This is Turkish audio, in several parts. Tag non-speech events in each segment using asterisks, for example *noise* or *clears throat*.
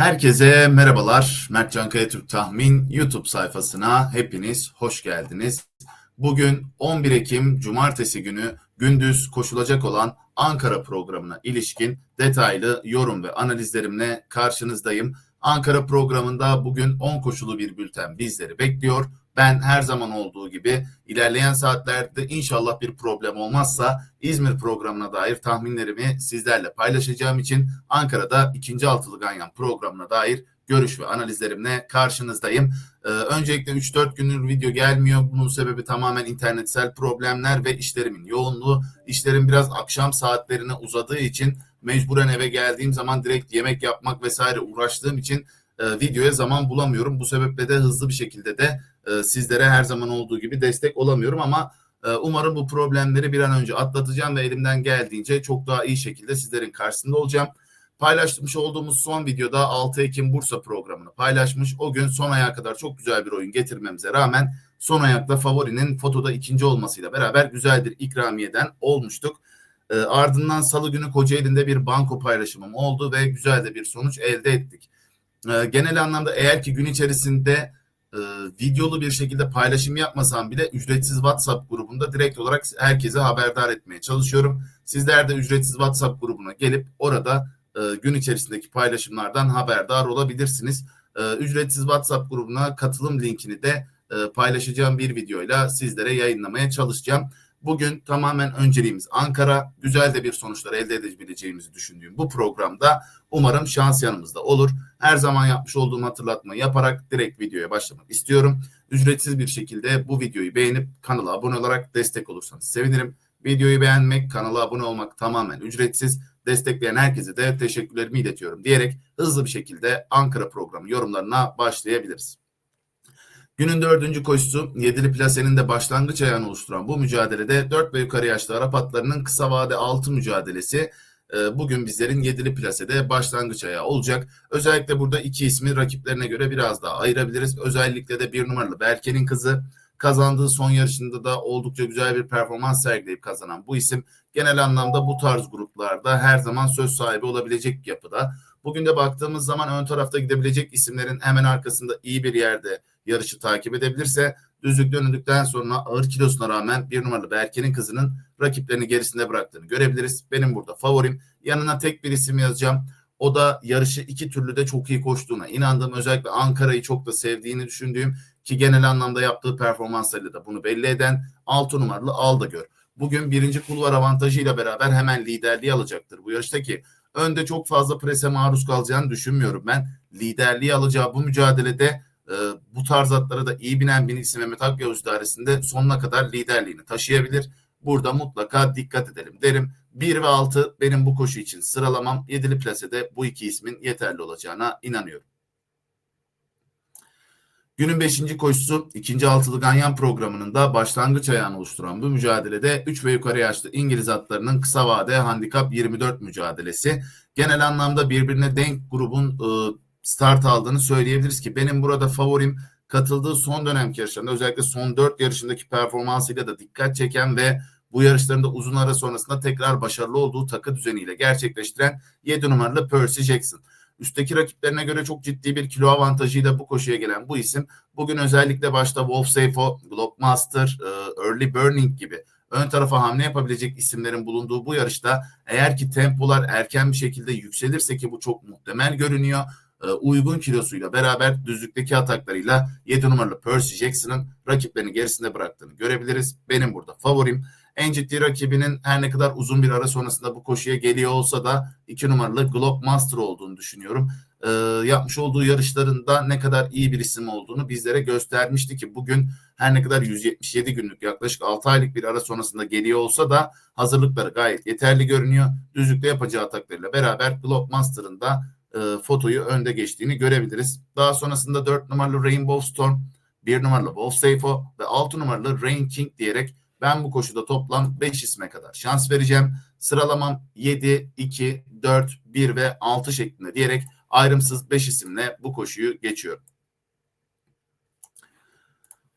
Herkese merhabalar. Mert Cankaya Türk Tahmin YouTube sayfasına hepiniz hoş geldiniz. Bugün 11 Ekim Cumartesi günü gündüz koşulacak olan Ankara programına ilişkin detaylı yorum ve analizlerimle karşınızdayım. Ankara programında bugün 10 koşulu bir bülten bizleri bekliyor. Ben her zaman olduğu gibi ilerleyen saatlerde inşallah bir problem olmazsa İzmir programına dair tahminlerimi sizlerle paylaşacağım için Ankara'da ikinci altılı ganyan programına dair görüş ve analizlerimle karşınızdayım. Ee, öncelikle 3-4 gündür video gelmiyor. Bunun sebebi tamamen internetsel problemler ve işlerimin yoğunluğu. İşlerim biraz akşam saatlerine uzadığı için mecburen eve geldiğim zaman direkt yemek yapmak vesaire uğraştığım için e, videoya zaman bulamıyorum. Bu sebeple de hızlı bir şekilde de e, sizlere her zaman olduğu gibi destek olamıyorum ama e, umarım bu problemleri bir an önce atlatacağım ve elimden geldiğince çok daha iyi şekilde sizlerin karşısında olacağım. Paylaşmış olduğumuz son videoda 6 Ekim Bursa programını paylaşmış. O gün son ayağa kadar çok güzel bir oyun getirmemize rağmen son ayakta favorinin fotoda ikinci olmasıyla beraber güzel bir ikramiyeden olmuştuk. E, ardından salı günü Kocaeli'nde bir banko paylaşımım oldu ve güzel de bir sonuç elde ettik. Genel anlamda eğer ki gün içerisinde e, videolu bir şekilde paylaşım yapmasam bile ücretsiz WhatsApp grubunda direkt olarak herkese haberdar etmeye çalışıyorum. Sizler de ücretsiz WhatsApp grubuna gelip orada e, gün içerisindeki paylaşımlardan haberdar olabilirsiniz. E, ücretsiz WhatsApp grubuna katılım linkini de e, paylaşacağım bir videoyla sizlere yayınlamaya çalışacağım. Bugün tamamen önceliğimiz Ankara. Güzel de bir sonuçlar elde edebileceğimizi düşündüğüm bu programda umarım şans yanımızda olur. Her zaman yapmış olduğum hatırlatmayı yaparak direkt videoya başlamak istiyorum. Ücretsiz bir şekilde bu videoyu beğenip kanala abone olarak destek olursanız sevinirim. Videoyu beğenmek, kanala abone olmak tamamen ücretsiz. Destekleyen herkese de teşekkürlerimi iletiyorum diyerek hızlı bir şekilde Ankara programı yorumlarına başlayabiliriz. Günün dördüncü koşusu yedili plasenin de başlangıç ayağını oluşturan bu mücadelede 4 ve yukarı yaşlı Arap atlarının kısa vade altı mücadelesi e, bugün bizlerin yedili plasede başlangıç ayağı olacak. Özellikle burada iki ismi rakiplerine göre biraz daha ayırabiliriz. Özellikle de bir numaralı Berke'nin kızı kazandığı son yarışında da oldukça güzel bir performans sergileyip kazanan bu isim genel anlamda bu tarz gruplarda her zaman söz sahibi olabilecek yapıda. Bugün de baktığımız zaman ön tarafta gidebilecek isimlerin hemen arkasında iyi bir yerde yarışı takip edebilirse düzlük dönüldükten sonra ağır kilosuna rağmen bir numaralı Berke'nin kızının rakiplerini gerisinde bıraktığını görebiliriz. Benim burada favorim. Yanına tek bir isim yazacağım. O da yarışı iki türlü de çok iyi koştuğuna inandığım özellikle Ankara'yı çok da sevdiğini düşündüğüm ki genel anlamda yaptığı performanslarıyla da bunu belli eden 6 numaralı Al da gör. Bugün birinci kulvar avantajıyla beraber hemen liderliği alacaktır. Bu yarışta ki önde çok fazla prese maruz kalacağını düşünmüyorum ben. Liderliği alacağı bu mücadelede e, bu tarz atlara da iyi binen bir isim Mehmet Akyavuz idaresinde sonuna kadar liderliğini taşıyabilir. Burada mutlaka dikkat edelim derim. 1 ve 6 benim bu koşu için sıralamam. 7'li plasede bu iki ismin yeterli olacağına inanıyorum. Günün 5. koşusu 2. altılı ganyan programının da başlangıç ayağını oluşturan bu mücadelede 3 ve yukarı yaşlı İngiliz atlarının kısa vade handikap 24 mücadelesi. Genel anlamda birbirine denk grubun ıı, start aldığını söyleyebiliriz ki benim burada favorim katıldığı son dönemki yarışlarında özellikle son 4 yarışındaki performansıyla da dikkat çeken ve bu yarışlarında uzun ara sonrasında tekrar başarılı olduğu takı düzeniyle gerçekleştiren 7 numaralı Percy Jackson. Üstteki rakiplerine göre çok ciddi bir kilo avantajıyla bu koşuya gelen bu isim bugün özellikle başta Wolf Seifo, Glockmaster, e, Early Burning gibi ön tarafa hamle yapabilecek isimlerin bulunduğu bu yarışta eğer ki tempolar erken bir şekilde yükselirse ki bu çok muhtemel görünüyor uygun kilosuyla beraber düzlükteki ataklarıyla 7 numaralı Percy Jackson'ın rakiplerini gerisinde bıraktığını görebiliriz. Benim burada favorim. En ciddi rakibinin her ne kadar uzun bir ara sonrasında bu koşuya geliyor olsa da 2 numaralı Glock Master olduğunu düşünüyorum. Ee, yapmış olduğu yarışlarında ne kadar iyi bir isim olduğunu bizlere göstermişti ki bugün her ne kadar 177 günlük yaklaşık 6 aylık bir ara sonrasında geliyor olsa da hazırlıkları gayet yeterli görünüyor. Düzlükte yapacağı ataklarıyla beraber Glock Master'ın da e, fotoyu önde geçtiğini görebiliriz. Daha sonrasında 4 numaralı Rainbow Storm, 1 numaralı Wolf Seifo ve 6 numaralı Rain King diyerek ben bu koşuda toplam 5 isme kadar şans vereceğim. Sıralamam 7, 2, 4, 1 ve 6 şeklinde diyerek ayrımsız 5 isimle bu koşuyu geçiyorum.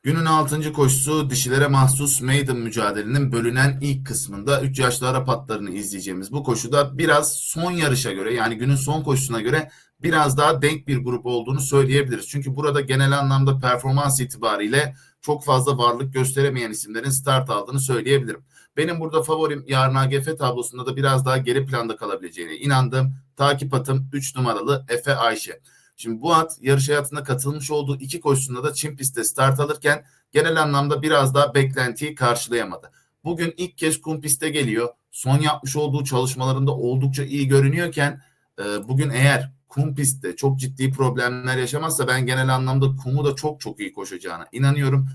Günün 6. koşusu dişilere mahsus maiden mücadelenin bölünen ilk kısmında 3 yaşlı Arap atlarını izleyeceğimiz bu koşuda biraz son yarışa göre yani günün son koşusuna göre biraz daha denk bir grup olduğunu söyleyebiliriz. Çünkü burada genel anlamda performans itibariyle çok fazla varlık gösteremeyen isimlerin start aldığını söyleyebilirim. Benim burada favorim yarın AGF tablosunda da biraz daha geri planda kalabileceğine inandığım takip atım 3 numaralı Efe Ayşe. Şimdi bu at yarış hayatında katılmış olduğu iki koşusunda da Çin pistte start alırken genel anlamda biraz daha beklentiyi karşılayamadı. Bugün ilk kez kum piste geliyor. Son yapmış olduğu çalışmalarında oldukça iyi görünüyorken e, bugün eğer kum pistte çok ciddi problemler yaşamazsa ben genel anlamda kumu da çok çok iyi koşacağına inanıyorum.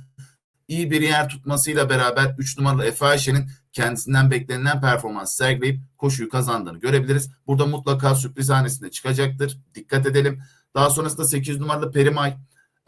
İyi bir yer tutmasıyla beraber 3 numaralı Efe Ayşe'nin kendisinden beklenilen performans sergileyip koşuyu kazandığını görebiliriz. Burada mutlaka sürpriz hanesinde çıkacaktır. Dikkat edelim. Daha sonrasında 8 numaralı Perimay.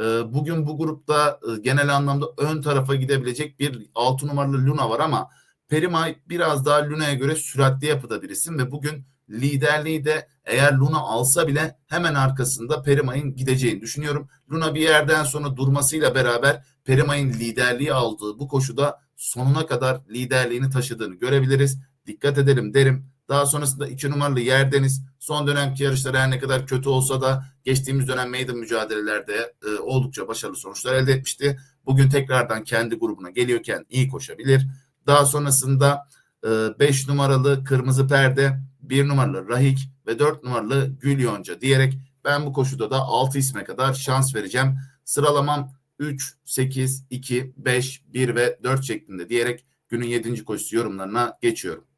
E, bugün bu grupta e, genel anlamda ön tarafa gidebilecek bir 6 numaralı Luna var ama Perimay biraz daha Luna'ya göre süratli yapıda bir isim ve bugün liderliği de eğer Luna alsa bile hemen arkasında Perimay'ın gideceğini düşünüyorum. Luna bir yerden sonra durmasıyla beraber Perimay'ın liderliği aldığı bu koşuda sonuna kadar liderliğini taşıdığını görebiliriz. Dikkat edelim derim. Daha sonrasında iki numaralı Yerdeniz son dönemki yarışları her ne kadar kötü olsa da geçtiğimiz dönem maiden mücadelelerde e, oldukça başarılı sonuçlar elde etmişti. Bugün tekrardan kendi grubuna geliyorken iyi koşabilir. Daha sonrasında 5 e, numaralı Kırmızı Perde, 1 numaralı Rahik ve 4 numaralı Gül Yonca diyerek ben bu koşuda da 6 isme kadar şans vereceğim. Sıralamam 3, 8, 2, 5, 1 ve 4 şeklinde diyerek günün 7. koşusu yorumlarına geçiyorum.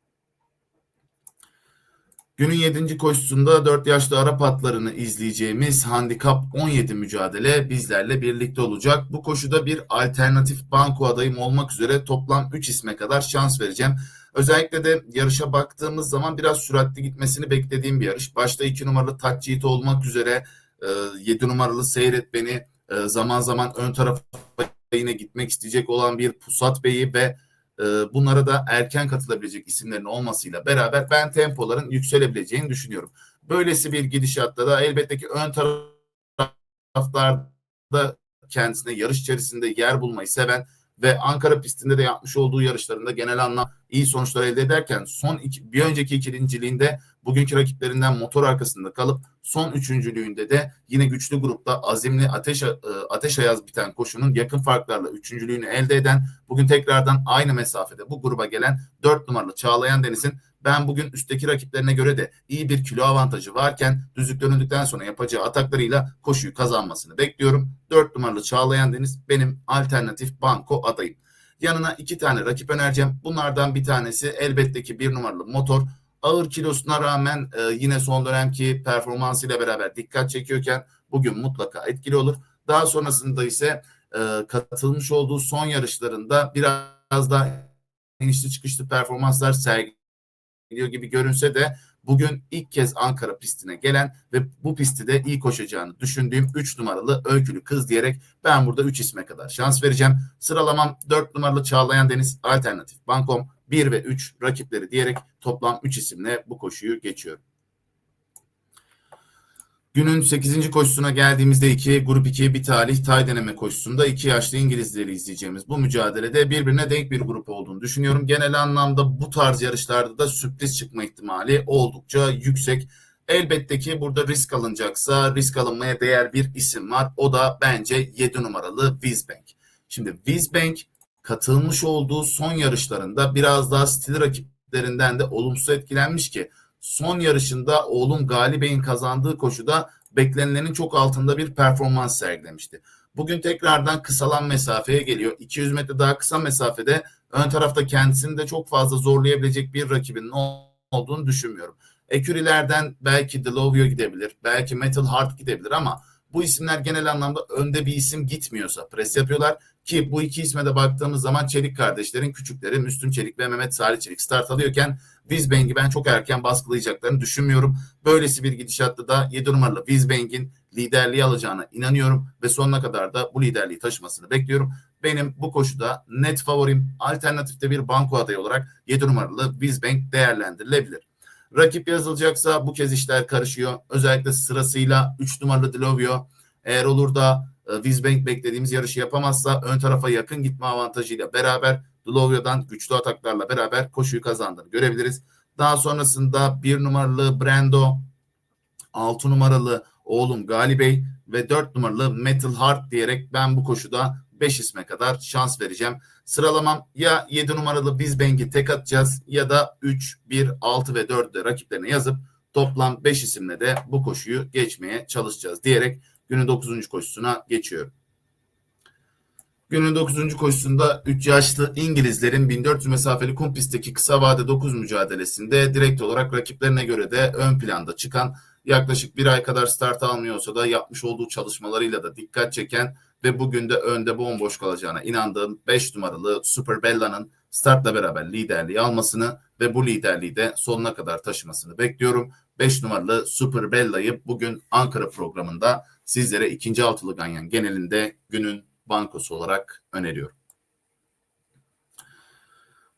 Günün 7. koşusunda 4 yaşlı Arap atlarını izleyeceğimiz Handikap 17 mücadele bizlerle birlikte olacak. Bu koşuda bir alternatif banko adayım olmak üzere toplam 3 isme kadar şans vereceğim. Özellikle de yarışa baktığımız zaman biraz süratli gitmesini beklediğim bir yarış. Başta 2 numaralı Taçyiğit olmak üzere 7 e, numaralı Seyret Beni e, zaman zaman ön tarafa yine gitmek isteyecek olan bir Pusat Bey'i ve e, bunlara da erken katılabilecek isimlerin olmasıyla beraber ben tempoların yükselebileceğini düşünüyorum. Böylesi bir gidişatta da elbette ki ön taraflarda kendisine yarış içerisinde yer bulmayı seven ve Ankara pistinde de yapmış olduğu yarışlarında genel anlam iyi sonuçlar elde ederken son iki, bir önceki ikinciliğinde bugünkü rakiplerinden motor arkasında kalıp son üçüncülüğünde de yine güçlü grupta azimli ateş e, ateş ayaz biten koşunun yakın farklarla üçüncülüğünü elde eden bugün tekrardan aynı mesafede bu gruba gelen dört numaralı Çağlayan Deniz'in ben bugün üstteki rakiplerine göre de iyi bir kilo avantajı varken düzlük dönüldükten sonra yapacağı ataklarıyla koşuyu kazanmasını bekliyorum. 4 numaralı Çağlayan Deniz benim alternatif banko adayım. Yanına iki tane rakip önereceğim. Bunlardan bir tanesi elbette ki bir numaralı motor. Ağır kilosuna rağmen e, yine son dönemki performansıyla beraber dikkat çekiyorken bugün mutlaka etkili olur. Daha sonrasında ise e, katılmış olduğu son yarışlarında biraz daha inişli çıkışlı performanslar sergiledi gidiyor gibi görünse de bugün ilk kez Ankara pistine gelen ve bu pisti de iyi koşacağını düşündüğüm 3 numaralı Öykülü Kız diyerek ben burada 3 isme kadar şans vereceğim. Sıralamam 4 numaralı Çağlayan Deniz Alternatif Bankom 1 ve 3 rakipleri diyerek toplam 3 isimle bu koşuyu geçiyorum. Günün 8. koşusuna geldiğimizde iki grup 2 bir talih tay deneme koşusunda iki yaşlı İngilizleri izleyeceğimiz bu mücadelede birbirine denk bir grup olduğunu düşünüyorum. Genel anlamda bu tarz yarışlarda da sürpriz çıkma ihtimali oldukça yüksek. Elbette ki burada risk alınacaksa risk alınmaya değer bir isim var. O da bence 7 numaralı Wizbank. Şimdi Wizbank katılmış olduğu son yarışlarında biraz daha stil rakiplerinden de olumsuz etkilenmiş ki son yarışında oğlum Galibey'in kazandığı koşuda beklenilenin çok altında bir performans sergilemişti. Bugün tekrardan kısalan mesafeye geliyor. 200 metre daha kısa mesafede ön tarafta kendisini de çok fazla zorlayabilecek bir rakibinin olduğunu düşünmüyorum. Ekürilerden belki Delovio gidebilir, belki Metal Heart gidebilir ama bu isimler genel anlamda önde bir isim gitmiyorsa pres yapıyorlar ki bu iki isme de baktığımız zaman Çelik kardeşlerin küçükleri Müslüm Çelik ve Mehmet Salih Çelik start alıyorken Wizbang'i ben çok erken baskılayacaklarını düşünmüyorum. Böylesi bir gidişatta da 7 numaralı Wizbang'in liderliği alacağına inanıyorum ve sonuna kadar da bu liderliği taşımasını bekliyorum. Benim bu koşuda net favorim alternatifte bir banko adayı olarak 7 numaralı Wizbang değerlendirilebilir. Rakip yazılacaksa bu kez işler karışıyor. Özellikle sırasıyla 3 numaralı Dilovio eğer olur da e, Wizbank beklediğimiz yarışı yapamazsa ön tarafa yakın gitme avantajıyla beraber Dlovya'dan güçlü ataklarla beraber koşuyu kazandığını görebiliriz. Daha sonrasında bir numaralı Brando, altı numaralı oğlum Galibey ve dört numaralı Metal Heart diyerek ben bu koşuda 5 isme kadar şans vereceğim. Sıralamam ya 7 numaralı Bizbank'i tek atacağız ya da 3, 1, 6 ve 4'de rakiplerine yazıp toplam 5 isimle de bu koşuyu geçmeye çalışacağız diyerek günün 9. koşusuna geçiyorum. Günün 9. koşusunda 3 yaşlı İngilizlerin 1400 mesafeli kum pistteki kısa vade 9 mücadelesinde direkt olarak rakiplerine göre de ön planda çıkan yaklaşık bir ay kadar start almıyorsa da yapmış olduğu çalışmalarıyla da dikkat çeken ve bugün de önde bomboş kalacağına inandığım 5 numaralı Super Bella'nın startla beraber liderliği almasını ve bu liderliği de sonuna kadar taşımasını bekliyorum. 5 numaralı Super Bella'yı bugün Ankara programında sizlere ikinci altılı ganyan genelinde günün bankosu olarak öneriyorum.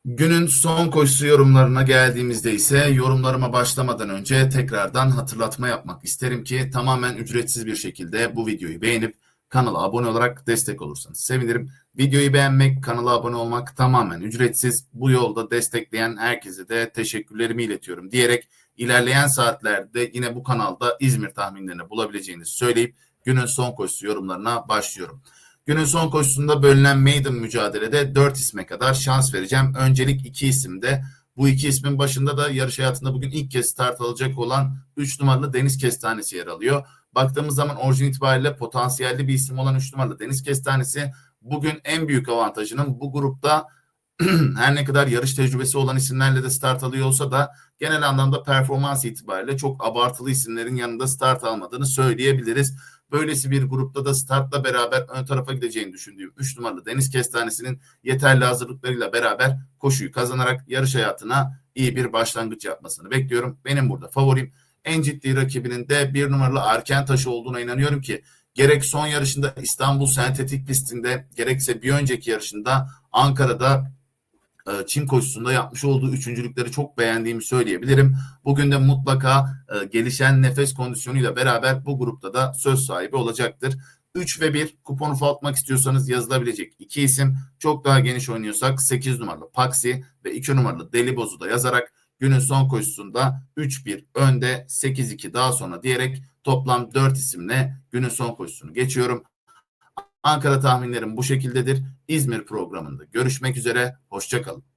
Günün son koşusu yorumlarına geldiğimizde ise yorumlarıma başlamadan önce tekrardan hatırlatma yapmak isterim ki tamamen ücretsiz bir şekilde bu videoyu beğenip kanala abone olarak destek olursanız sevinirim. Videoyu beğenmek, kanala abone olmak tamamen ücretsiz. Bu yolda destekleyen herkese de teşekkürlerimi iletiyorum diyerek ilerleyen saatlerde yine bu kanalda İzmir tahminlerini bulabileceğinizi söyleyip günün son koşusu yorumlarına başlıyorum. Günün son koşusunda bölünen maiden mücadelede 4 isme kadar şans vereceğim. Öncelik 2 isimde. Bu iki ismin başında da yarış hayatında bugün ilk kez start alacak olan 3 numaralı Deniz Kestanesi yer alıyor. Baktığımız zaman orijin itibariyle potansiyelli bir isim olan 3 numaralı Deniz Kestanesi bugün en büyük avantajının bu grupta *clears throat* her ne kadar yarış tecrübesi olan isimlerle de start alıyor olsa da genel anlamda performans itibariyle çok abartılı isimlerin yanında start almadığını söyleyebiliriz. Böylesi bir grupta da startla beraber ön tarafa gideceğini düşündüğüm 3 numaralı Deniz Kestanesi'nin yeterli hazırlıklarıyla beraber koşuyu kazanarak yarış hayatına iyi bir başlangıç yapmasını bekliyorum. Benim burada favorim en ciddi rakibinin de bir numaralı Arken Taşı olduğuna inanıyorum ki gerek son yarışında İstanbul Sentetik pistinde gerekse bir önceki yarışında Ankara'da Çin koşusunda yapmış olduğu üçüncülükleri çok beğendiğimi söyleyebilirim. Bugün de mutlaka e, gelişen nefes kondisyonuyla beraber bu grupta da söz sahibi olacaktır. 3 ve 1 kuponu ufaltmak istiyorsanız yazılabilecek iki isim. Çok daha geniş oynuyorsak 8 numaralı Paxi ve 2 numaralı Deli Boz'u da yazarak günün son koşusunda 3-1 önde 8-2 daha sonra diyerek toplam 4 isimle günün son koşusunu geçiyorum. Ankara tahminlerim bu şekildedir. İzmir programında görüşmek üzere. Hoşçakalın.